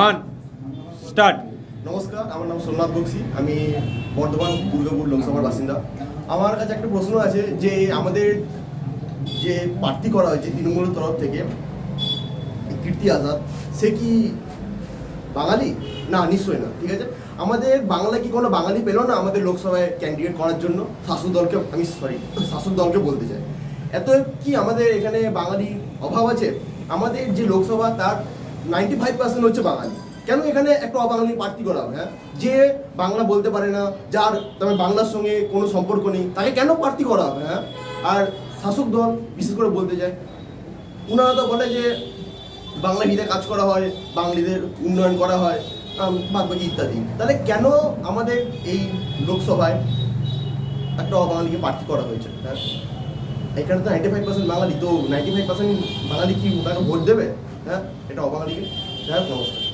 One start নমস্কার, আমার নাম সোমনাথ বক্সি। আমি বর্ধমান দুর্গাপুর লোকসভার বাসিন্দা। আমার কাছে একটা প্রশ্ন আছে যে, আমাদের যে প্রার্থী করা হয়েছে তৃণমূলের তরফ থেকে, কীর্তি আজাদ, সে কি বাঙালি? না, নিশ্চয়ই না, ঠিক আছে? আমাদের বাংলা কি কোনো বাঙালি পেল না আমাদের লোকসভায় ক্যান্ডিডেট করার জন্য? শাসক দলকে, আমি সরি শাসক দলকে বলতে চাই। এত কি আমাদের এখানে বাঙালি অভাব আছে? আমাদের যে লোকসভা, তার নাইনটি ফাইভ পার্সেন্ট হচ্ছে বাঙালি। কেন এখানে একটা অবাঙালি প্রার্থী করা হবে হ্যাঁ? যে বাংলা বলতে পারে না যার তবে বাংলার সঙ্গে কোনো সম্পর্ক নেই তাকে কেন প্রার্থী করা হবে হ্যাঁ? আর শাসক দল বিশেষ করে বলতে চায় ওনারা তো বলে যে বাংলা হিতে কাজ করা হয় বাঙালিদের উন্নয়ন করা হয় আম, বাদ বাকি ইত্যাদি। তাহলে কেন আমাদের এই লোকসভায় একটা অবাঙালিকে প্রার্থী করা হয়েছে হ্যাঁ? এখানে তো নাইনটি ফাইভ পার্সেন্ট বাঙালি তো নাইনটি ফাইভ পার্সেন্ট বাঙালি কি ওনাকে ভোট দেবে? হ্যাঁ? এটা অবাঙালিকে যাই হোক নমস্কার